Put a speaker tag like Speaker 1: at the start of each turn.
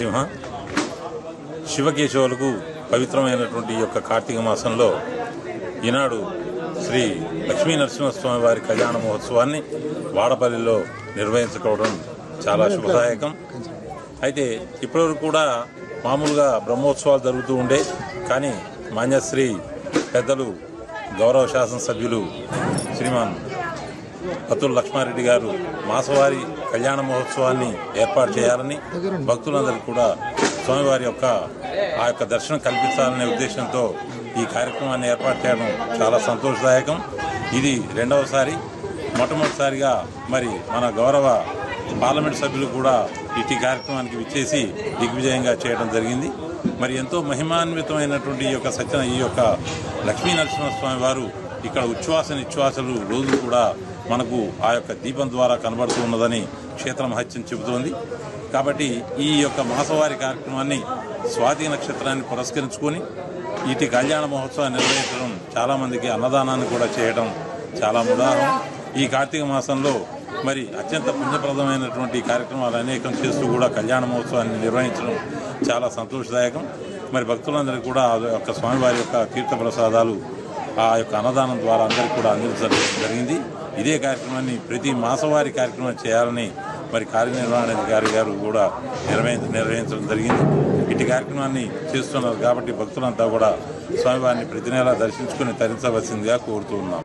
Speaker 1: నరసింహ శివకేశవులకు పవిత్రమైనటువంటి ఈ యొక్క కార్తీక మాసంలో ఈనాడు శ్రీ లక్ష్మీ నరసింహస్వామి వారి కళ్యాణ మహోత్సవాన్ని వాడపల్లిలో నిర్వహించుకోవడం చాలా శుభదాయకం. అయితే ఇప్పటివరకు కూడా మామూలుగా బ్రహ్మోత్సవాలు జరుగుతూ ఉండే కానీ మాన్యశ్రీ పెద్దలు గౌరవ శాసనసభ్యులు శ్రీమాన్ అతుల్ లక్ష్మారెడ్డి గారు మాసవారి కళ్యాణ మహోత్సవాన్ని ఏర్పాటు చేయాలని భక్తులందరికీ కూడా స్వామివారి యొక్క ఆ యొక్క దర్శనం కల్పించాలనే ఉద్దేశంతో ఈ కార్యక్రమాన్ని ఏర్పాటు చేయడం చాలా సంతోషదాయకం. ఇది రెండవసారి. మొట్టమొదటిసారిగా మరి మన గౌరవ పార్లమెంట్ సభ్యులు కూడా ఇటు కార్యక్రమానికి విచ్చేసి దిగ్విజయంగా చేయడం జరిగింది. మరి ఎంతో మహిమాన్వితమైనటువంటి ఈ యొక్క సత్య ఈ యొక్క లక్ష్మీ నరసింహస్వామి వారు ఇక్కడ ఉచ్ఛ్వాస నిశ్వాసలు రోజు కూడా మనకు ఆ యొక్క దీపం ద్వారా కనబడుతూ ఉన్నదని క్షేత్ర మహత్యం చెబుతోంది. కాబట్టి ఈ యొక్క మాసవారి కార్యక్రమాన్ని స్వాతి నక్షత్రాన్ని పురస్కరించుకొని ఇటు కళ్యాణ మహోత్సవాన్ని నిర్వహించడం చాలామందికి అన్నదానాన్ని కూడా చేయడం చాలా ఉదాహరణ. ఈ కార్తీక మాసంలో మరి అత్యంత పుణ్యప్రదమైనటువంటి కార్యక్రమాలు అనేకం చేస్తూ కూడా కళ్యాణ మహోత్సవాన్ని నిర్వహించడం చాలా సంతోషదాయకం. మరి భక్తులందరికీ కూడా ఆ యొక్క స్వామివారి యొక్క తీర్థ ప్రసాదాలు ఆ యొక్క అన్నదానం ద్వారా అందరికీ కూడా అందించడం జరిగింది. ఇదే కార్యక్రమాన్ని ప్రతి మాసవారి కార్యక్రమం చేయాలని మరి కార్యనిర్వహణాధికారి గారు కూడా నిర్వహించ నిర్వహించడం జరిగింది. ఇటు కార్యక్రమాన్ని చేస్తున్నారు కాబట్టి భక్తులంతా కూడా స్వామివారిని ప్రతి నెలా దర్శించుకుని తరించవలసిందిగా కోరుతూ ఉన్నాం.